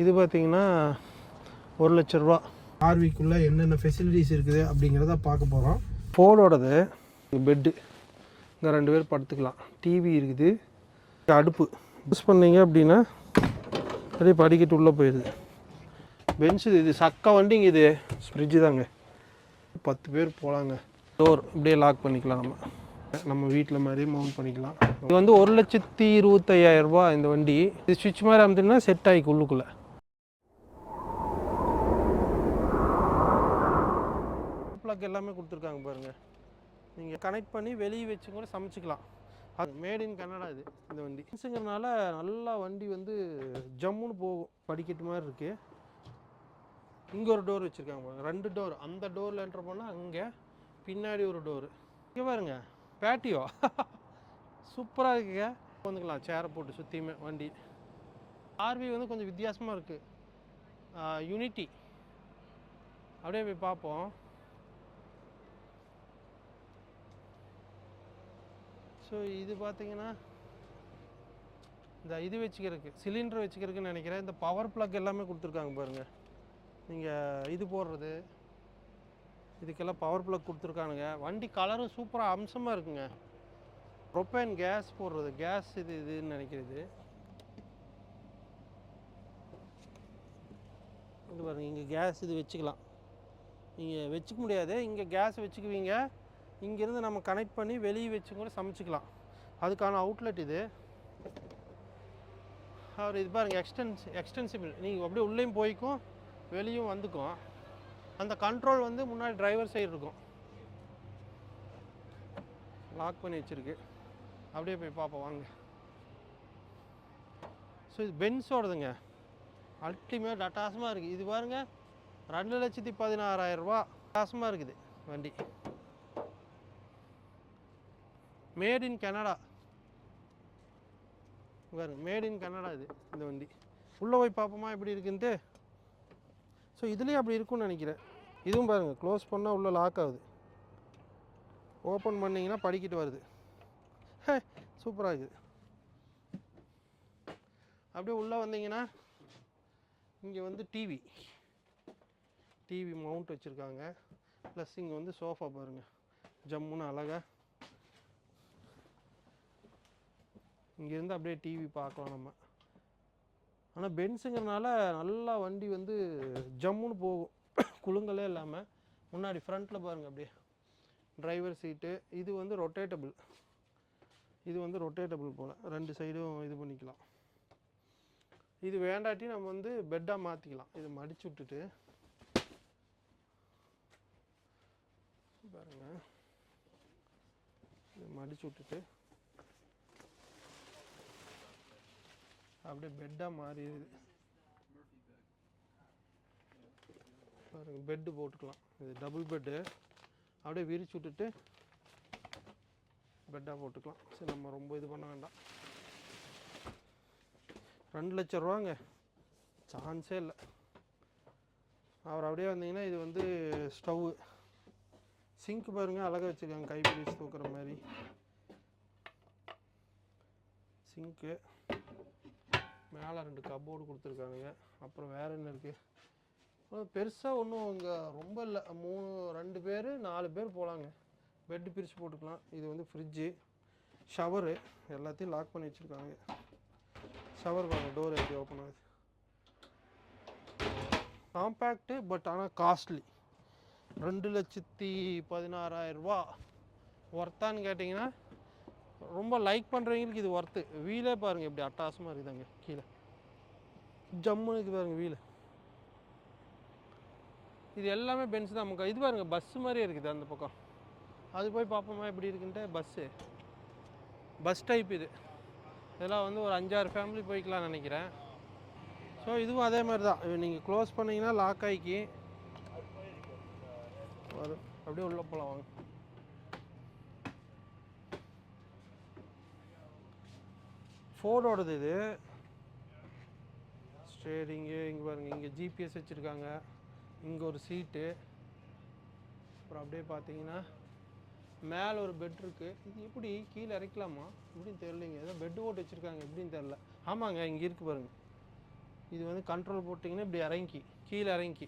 இது பார்த்தீங்கன்னா ஒரு லட்ச ரூபா. ஆர்விக்குள்ளே என்னென்ன ஃபெசிலிட்டிஸ் இருக்குது அப்படிங்கிறத பார்க்க போகிறோம் ஃபோனோடது பெட்டு இங்கே ரெண்டு பேர் படுத்துக்கலாம். டிவி இருக்குது அடுப்பு. யூஸ் பண்ணீங்க அப்படின்னா அப்படியே படிக்கட்டு உள்ளே போயிடுது. பெஞ்ச் இது இது சக்க வண்டிங்க இது. ஃப்ரிட்ஜு தாங்க. பத்து பேர் போகலாங்க டோர் இப்படியே லாக் பண்ணிக்கலாம் நம்ம. நம்ம வீட்டில் மாதிரி மவுண்ட் பண்ணிக்கலாம். இது வந்து ஒரு லட்சத்தி இருபத்தையாயிரம் ரூபாய் இந்த வண்டி. இது சுவிட்ச் மாதிரி அமுத்துனா செட் ஆகிக்கு உள்ளுக்குள்ளே. ப்ளக் எல்லாமே கொடுத்துருக்காங்க பாருங்கள் நீங்கள் கனெக்ட் பண்ணி வெளியே வச்சு கூட சமைச்சிக்கலாம். அது மேட் இன் கனடா இது இந்த வண்டி. ஃபின்ஸுங்கிறனால நல்லா வண்டி வந்து ஜம்முன்னு போகும். படிக்கட்டு மாதிரி இருக்குது இங்கே ஒரு டோர் வச்சுருக்காங்க பாருங்கள் ரெண்டு டோர் அந்த டோரில் என்ட்ரு பண்ணால் அங்கே பின்னாடி ஒரு டோரு இங்கே பாருங்க. பேட்டியோ சூப்பராக இருக்குங்க. வந்துக்கலாம். சேரை போட்டு சுற்றியுமே வண்டி. ஆர்வி வந்து கொஞ்சம் வித்தியாசமாக இருக்குது யூனிட்டி அப்படியே போய் பார்ப்போம். ஸோ இது பார்த்தீங்கன்னா இந்த இது வச்சுக்கிறதுக்கு சிலிண்டர் வச்சுக்கிறதுக்குன்னு நினைக்கிறேன். இந்த பவர் பிளக் எல்லாமே கொடுத்துருக்காங்க பாருங்கள் நீங்கள் இது போடுறது இதுக்கெல்லாம் பவர் பிளக் கொடுத்துருக்கானுங்க. வண்டி கலரும் சூப்பராக அம்சமாக இருக்குங்க. ப்ரொப்பேன் கேஸ் போடுறது கேஸ் இது இதுன்னு நினைக்கிறது. இது பாருங்கள் இங்கே கேஸ் இது வச்சுக்கலாம். நீங்கள் வச்சுக்க முடியாது. இங்கே கேஸ் வச்சுக்குவீங்க. இங்கேருந்து நம்ம கனெக்ட் பண்ணி வெளியே வச்சு கூட சமைச்சிக்கலாம். அதுக்கான அவுட்லெட் இது. அவர் இது பாருங்க எக்ஸ்டென்ஸ் எக்ஸ்டென்சிபிள் நீங்கள் அப்படியே உள்ளேயும் போய்க்கும் வெளியும் வந்துக்கும். அந்த கண்ட்ரோல் வந்து முன்னாடி டிரைவர் சைடு இருக்கும். லாக் பண்ணி வச்சிருக்கு. அப்படியே போய் பார்ப்போம் வாங்க. ஸோ இது பென்ஸோடதுங்க அல்டிமேட் அட்டாசமாக இருக்குது இது பாருங்க ரெண்டு லட்சத்தி பதினாறாயிரரூபா அட்டாசமாக இருக்குது வண்டி. மேட் இன் கனடா பாருங்க மேட் இன் கனடா இது இந்த வண்டி. உள்ளே போய் பார்ப்போமா எப்படி இருக்குன்ட்டு? ஸோ இதுலேயும் அப்படி இருக்கும்னு நினைக்கிறேன். இதுவும் பாருங்கள் க்ளோஸ் பண்ணால் உள்ளே லாக் ஆகுது. ஓப்பன் பண்ணிங்கன்னா படிக்கிட்டு வருது. ஹே சூப்பராக இருக்குது. அப்படியே உள்ளே வந்தீங்கன்னா இங்கே வந்து டிவி டிவி மவுண்ட் வச்சுருக்காங்க. ப்ளஸ் இங்கே வந்து சோஃபா பாருங்கள் ஜம்முன்னு அழகாக இங்கேருந்து அப்படியே டிவி பார்க்கலாம் நம்ம. ஆனால் பென்ஸுங்கிறனால நல்லா வண்டி வந்து ஜம்முன்னு போகும். குலுங்கலே இல்லாமல் முன்னாடி ஃப்ரண்ட்டில் பாருங்கள் அப்படியே. டிரைவர் சீட்டு இது வந்து ரொட்டேட்டபிள் இது வந்து ரொட்டேட்டபிள் போல். ரெண்டு சைடும் இது பண்ணிக்கலாம். இது வேண்டாட்டி நம்ம வந்து பெட்டாக மாற்றிக்கலாம் இது மடிச்சு விட்டுட்டு. பாருங்கள் இது மடிச்சு விட்டுட்டு. அப்படியே பெட்டாக மாறிடுது. பாருங்க பெட்டு போட்டுக்கலாம். இது டபுள் பெட்டு அப்படியே விரிச்சு விட்டுட்டு பெட்டாக போட்டுக்கலாம். சரி நம்ம ரொம்ப இது பண்ண வேண்டாம். ரெண்டு லட்ச ரூபாங்க. சான்ஸே இல்லை. அவர் அப்படியே வந்தீங்கன்னா இது வந்து ஸ்டவ்வு சிங்க் பாருங்க அழகாக வச்சுருக்காங்க. கைப்பிடிச்சு தூக்குற மாதிரி. சிங்க்கு மேலே ரெண்டு கப்போர்டு கொடுத்துருக்கானுங்க. அப்புறம் வேறு என்ன இருக்குது பெருசாக ஒன்றும் இங்கே ரொம்ப இல்லை. மூணு ரெண்டு பேர் நாலு பேர் போகலாங்க பெட்டு பிரித்து போட்டுக்கலாம். இது வந்து ஃப்ரிட்ஜு ஷவரு எல்லாத்தையும் லாக் பண்ணி வச்சுருக்காங்க. ஷவர் பாருங்கள் டோர் எப்படி ஓப்பன் ஆகுது. காம்பேக்ட்டு பட் ஆனால் காஸ்ட்லி ரெண்டு லட்சத்தி பதினாறாயிரரூபா ஒர்த்தான்னு கேட்டிங்கன்னா ரொம்ப லைக் பண்ணுறவங்களுக்கு இது ஒர்த்து வீலே பாருங்கள் இப்படி அட்டாசமாக இருக்குதாங்க கீழே. ஜம்முன்னு பாருங்கள் வீல். இது எல்லாமே பென்ஸ் தான். நமக்கு இது பாருங்கள் பஸ்ஸு மாதிரியே இருக்குது அந்த பக்கம். அது போய் பார்ப்போமா எப்படி இருக்குன்ட்டு பஸ்ஸு பஸ் டைப் இது. இதெல்லாம் வந்து ஒரு அஞ்சாறு ஃபேமிலி போய்க்கலாம் நினைக்கிறேன். ஸோ இதுவும் அதே மாதிரி தான். நீங்கள் க்ளோஸ் பண்ணீங்கன்னா லாக் ஆகிக்கி வரும் அப்படியே உள்ளே போகலாம் வாங்க. ஃபோர்டோடது இது. ஸ்டேரிங்கு இங்கே பாருங்க இங்கே ஜிபிஎஸ் வச்சுருக்காங்க. இங்கே ஒரு சீட்டு அப்புறம் அப்படியே பார்த்தீங்கன்னா மேலே ஒரு பெட் இருக்குது இது எப்படி கீழே இறக்கலாமா? எப்படின்னு தெரிலிங்க ஏதோ பெட்டு போட்டு வச்சுருக்காங்க எப்படின்னு தெரில ஆமாங்க இங்கே இருக்குது பாருங்கள் இது வந்து கண்ட்ரோல் போட்டிங்கன்னா இப்படி இறங்கி கீழே இறங்கி.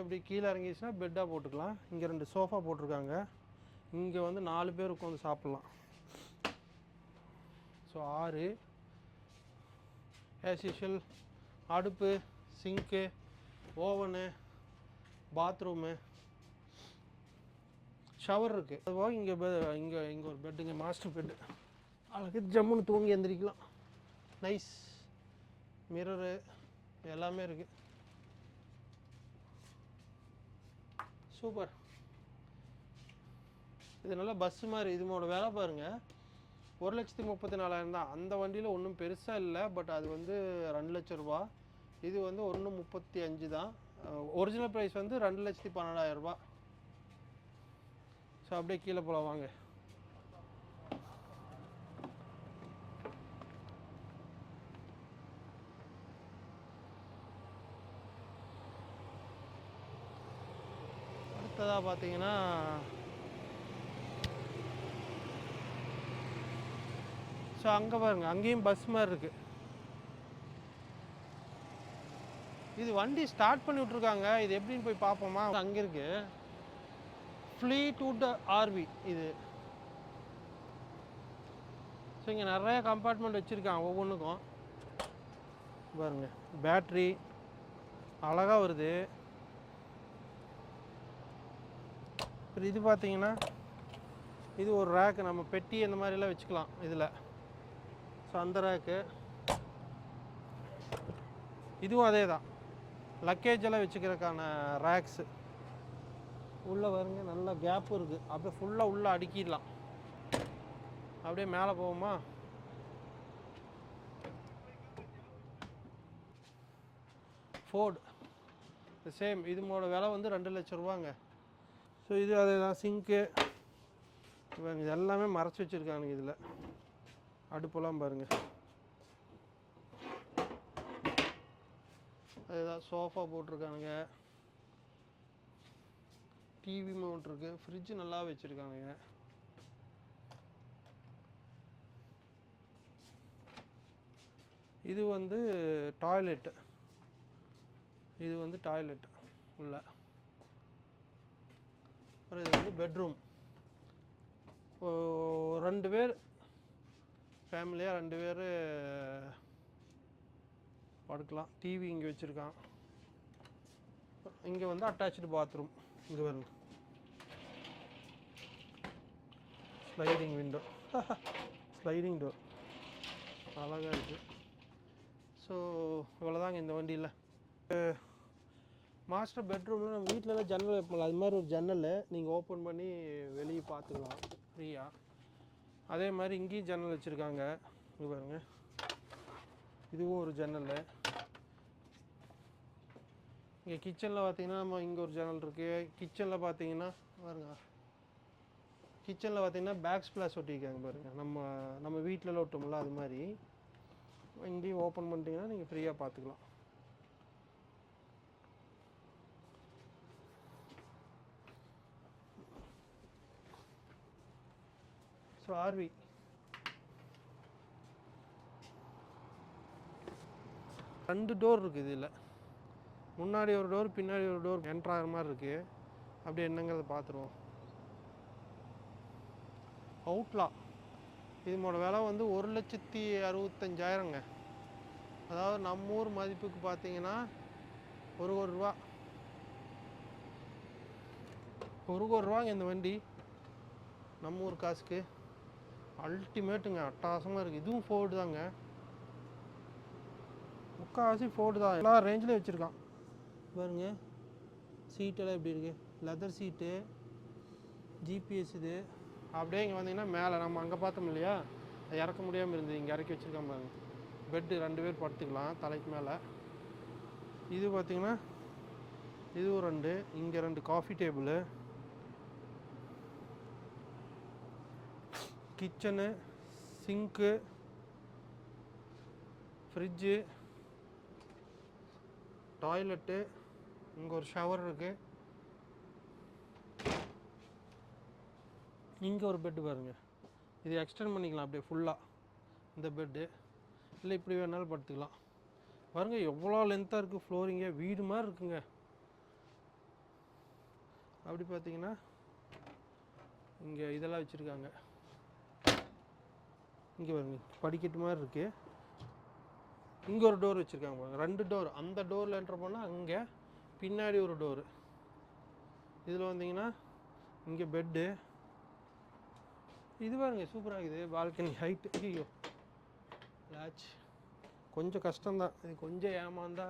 இப்படி கீழே இறங்கிச்சுன்னா பெட்டாக போட்டுக்கலாம். இங்கே ரெண்டு சோஃபா போட்டிருக்காங்க. இங்கே வந்து நாலு பேர் உட்காந்து சாப்பிட்லாம். ஸோ ஆறு. ஆஸ் யூஷுவல் அடுப்பு சிங்க்கு ஓவனு பாத்ரூமு ஷவர் இருக்குது அதுபோக இங்கே இங்கே இங்கே ஒரு பெட்டுங்க மாஸ்டர் பெட்டு அழகு ஜம்முன்னு தூங்கி எந்திரிக்கலாம். நைஸ் மிரரு எல்லாமே இருக்குது சூப்பர் இது நல்லா பஸ் மாதிரி இதுமோட வேலை பாருங்கள் ஒரு லட்சத்தி முப்பத்தி நாலாயிரம் தான். அந்த வண்டியில் ஒன்றும் பெருசாக இல்லை பட் அது வந்து ரெண்டு லட்ச ரூபா. இது வந்து ஒன்று முப்பத்தி அஞ்சு தான். ஒரிஜினல் ப்ரைஸ் வந்து ரெண்டு லட்சத்தி பன்னெண்டாயிரம் ரூபா. ஸோ அப்படியே கீழே போகலாம் வாங்க. அடுத்ததாக பார்த்தீங்கன்னா ஸோ அங்கே பாருங்க அங்கேயும் பஸ் மாதிரி இருக்கு. இது வண்டி ஸ்டார்ட் பண்ணி விட்ருக்காங்க இது எப்படின்னு போய் பார்ப்போமா? அங்கே இருக்கு. ஃப்ளீட்வுட் ஆர்வி இது. ஸோ இங்கே நிறைய கம்பார்ட்மெண்ட் வச்சுருக்காங்க ஒவ்வொன்றுக்கும் பாருங்க பேட்ரி அழகாக வருது. இது பார்த்தீங்கன்னா இது ஒரு ரேக்கு நம்ம பெட்டி அந்த மாதிரிலாம் வச்சுக்கலாம் இதில். ஸோ அந்த ரேக்கு இதுவும் அதே தான் லக்கேஜ் எல்லாம் வச்சுக்கிறதுக்கான ரேக்ஸு உள்ளே வருங்க நல்ல கேப் இருக்குது அப்படியே ஃபுல்லாக உள்ளே அடுக்கிடலாம். அப்படியே மேலே போவோமா? ஃபோர்டு சேம் இதுமோட விலை வந்து ரெண்டு லட்ச ரூபாங்க. ஸோ இது அதே தான் சிங்க்கு இது எல்லாமே மறைச்சி வச்சுருக்காங்க இதில். அடுப்பெல்லாம் பாருங்கள் அதுதான் சோஃபா போட்டிருக்கானுங்க. டிவி மவுண்ட் இருக்கு. ஃப்ரிட்ஜ் நல்லா வச்சுருக்கானுங்க. இது வந்து டாய்லெட் இது வந்து டாய்லெட் உள்ள. அப்புறம் இது வந்து பெட்ரூம் ரெண்டு பேர் ஃபேமிலியாக ரெண்டு பேர் படுக்கலாம். டிவி இங்கே வச்சுருக்கான். இங்கே வந்து அட்டாச்சு பாத்ரூம் இங்கே வரும் ஸ்லைடிங் விண்டோ ஸ்லைடிங் டோர் அழகாக இருக்குது ஸோ இவ்வளோதாங்க இந்த வண்டியில். மாஸ்டர் பெட்ரூமில் நம்ம வீட்டிலலாம் ஜன்னல் வைப்போம்ல அது மாதிரி ஒரு ஜன்னல் நீங்கள் ஓப்பன் பண்ணி வெளியே பார்த்துக்கலாம் ஃப்ரீயாக அதே மாதிரி இங்கேயும் ஜன்னல் வச்சுருக்காங்க. இது பாருங்க. இதுவும் ஒரு ஜன்னல். இங்கே கிச்சனில் பார்த்தீங்கன்னா நம்ம இங்கே ஒரு ஜன்னல் இருக்குது கிச்சனில் பார்த்தீங்கன்னா பாருங்க. கிச்சனில் பார்த்தீங்கன்னா பேக் ஸ்பிளாஸ் ஒட்டியிருக்காங்க பாருங்கள் நம்ம நம்ம வீட்டிலலாம் ஒட்டோம்ல அது மாதிரி. இங்கேயும் ஓப்பன் பண்ணிட்டீங்கன்னா நீங்கள் ஃப்ரீயாக பார்த்துக்கலாம் ஸோ ஆர்வி ரெண்டு டோர் இருக்குது இதில். முன்னாடி ஒரு டோர் பின்னாடி ஒரு டோர் என்ட்ரு ஆகிற மாதிரி இருக்குது அப்படி என்னங்கிறத பார்த்துருவோம் அவுட்லா இதனோட விலை வந்து ஒரு லட்சத்தி அறுபத்தஞ்சாயிரங்க. அதாவது நம்ம ஊர் மதிப்புக்கு பார்த்தீங்கன்னா ஒரு கோடி ரூபா. ஒரு கோடி ரூபாங்க இந்த வண்டி. நம்ம ஊர் காசுக்கு. அல்டிமேட்டுங்க அட்டகாசமாக இருக்குது இதுவும் ஃபோர்டு தாங்க. முக்கால்வாசி ஃபோர்டு தான். எல்லா ரேஞ்சிலையும் வச்சுருக்கான். பாருங்க. சீட்டெல்லாம் எப்படி இருக்குது லெதர் சீட்டு ஜிபிஎஸ் இது. அப்படியே இங்கே வந்தீங்கன்னா மேலே நம்ம அங்கே பார்த்தோம் இல்லையா? அது இறக்க முடியாமல் இருந்தது. இங்கே இறக்கி வச்சுருக்கான் பாருங்க. பெட்டு ரெண்டு பேர் படுத்துக்கலாம் தலைக்கு மேலே. இது பார்த்தீங்கன்னா இதுவும் ரெண்டு. இங்கே ரெண்டு coffee table kitchen sink fridge toilet இங்கே ஒரு ஷவர் இருக்குது இங்கே ஒரு பெட்டு பாருங்கள் இது எக்ஸ்டெண்ட் பண்ணிக்கலாம் அப்படியே ஃபுல்லாக இந்த பெட்டு. இல்லை இப்படி வேணாலும் படுத்துக்கலாம். பாருங்க எவ்வளோ லென்த்தாக இருக்குது ஃப்ளோரிங்கே வீடு மாதிரி இருக்குங்க. அப்படி பார்த்தீங்கன்னா இங்கே இதெல்லாம் வச்சுருக்காங்க. இங்கே பாருங்க படிக்கட்டு மாதிரி இருக்குது இங்கே ஒரு டோர் வச்சுருக்காங்க பாருங்க ரெண்டு டோர் அந்த டோரில் என்ட்ரு போனால் அங்கே பின்னாடி ஒரு டோரு இதில் வந்தீங்கன்னா இங்கே பெட்டு இது பாருங்க சூப்பராக இருக்குது. பால்கனி ஹைட்டு ஐயோ லாச் கொஞ்சம் கஷ்டம்தான். இது கொஞ்சம் ஏமாந்தா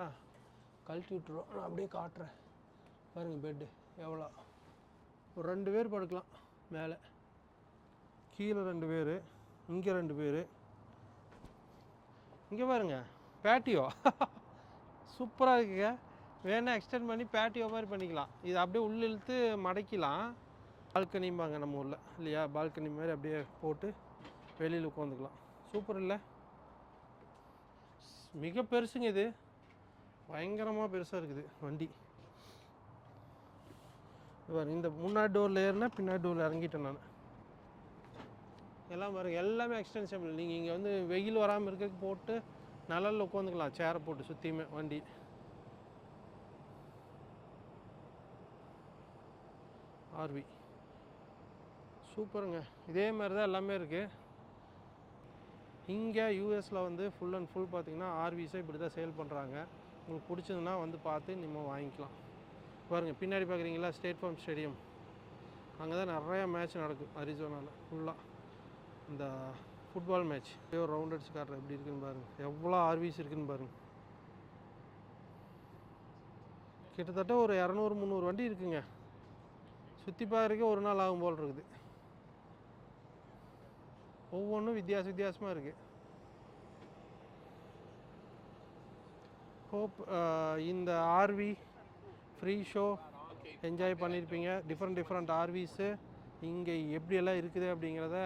கழட்டி விட்டுரும். நான் அப்படியே காட்டுறேன். பாருங்க பெட்டு எவ்வளோ? ஒரு ரெண்டு பேர் படுக்கலாம் மேலே. கீழே ரெண்டு பேர். இங்கே ரெண்டு பேர். இங்கே பாருங்க பேட்டியோ சூப்பராக இருக்குங்க. வேணால் எக்ஸ்டெண்ட் பண்ணி பேட்டியோ மாதிரி பண்ணிக்கலாம். இது அப்படியே உள்ள இழுத்து மடக்கிலாம். பால்கனிம்பாங்க நம்ம ஊரில் இல்லையா? பால்கனி மாதிரி அப்படியே போட்டு வெளியில் உட்காந்துக்கலாம் சூப்பர் இல்லை? மிக பெருசுங்க இது. பயங்கரமாக பெருசாக இருக்குது வண்டி. இது பாருங்க, இந்த முன்னாடி டோரில் ஏறினா பின்னாடி டோரில் இறங்கிட்டேன் நான். எல்லாம் பாருங்கள் எல்லாமே எக்ஸ்டென்ஷபிள் நீங்கள் இங்கே வந்து வெயில் வராமல் இருக்கிறதுக்கு போட்டு நிழல்ல உட்காந்துக்கலாம். சேரை போட்டு சுற்றியுமே வண்டி. ஆர்வி சூப்பருங்க. இதே மாதிரி தான் எல்லாமே இருக்குது இங்கே யூஎஸில் வந்து ஃபுல் அண்ட் ஃபுல் பார்த்தீங்கன்னா ஆர்விஸை இப்படி தான் சேல் பண்ணுறாங்க உங்களுக்கு பிடிச்சதுன்னா வந்து பார்த்து நம்ம வாங்கிக்கலாம். பாருங்கள் பின்னாடி பார்க்குறீங்களா ஸ்டேட் ஃபார்ம் ஸ்டேடியம் அங்கே தான் நிறையா மேட்ச் நடக்கும் அரிசோனாவில் ஃபுல்லாக இந்த ஃபுட்பால் மேட்ச் ஒரு ரவுண்ட் அடிச்சு காட்டுற எப்படி இருக்குன்னு பாருங்கள் எவ்வளோ ஆர்விஸ் இருக்குன்னு பாருங்கள் கிட்டத்தட்ட ஒரு இரநூறு முந்நூறு வண்டி இருக்குங்க. சுற்றி பார்க்கறக்கே ஒரு நாள் ஆகும் போல் இருக்குது. ஒவ்வொன்றும் வித்தியாச வித்தியாசமாக இருக்குது ஹோப் இந்த ஆர்வி ஃப்ரீ ஷோ என்ஜாய் பண்ணியிருப்பீங்க டிஃப்ரெண்ட் டிஃப்ரெண்ட் ஆர்விஸு இங்கே எப்படியெல்லாம் இருக்குது அப்படிங்கிறத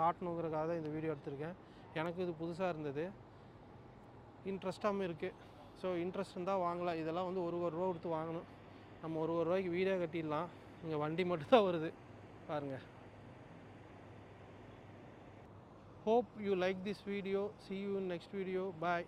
காட்டணுங்கிறக்காக தான் இந்த வீடியோ எடுத்திருக்கேன். எனக்கு இது புதுசாக இருந்தது. இன்ட்ரெஸ்டாகவும் இருக்குது ஸோ இன்ட்ரெஸ்ட் இருந்தால் வாங்கலாம். இதெல்லாம் வந்து ஒரு ஒரு ரூபா கொடுத்து வாங்கணும். நம்ம ஒரு ஒரு ரூபாய்க்கு வீடே கட்டிடலாம். இங்கே வண்டி மட்டும்தான் வருது. பாருங்கள் hope you like this video. See you in next video. Bye.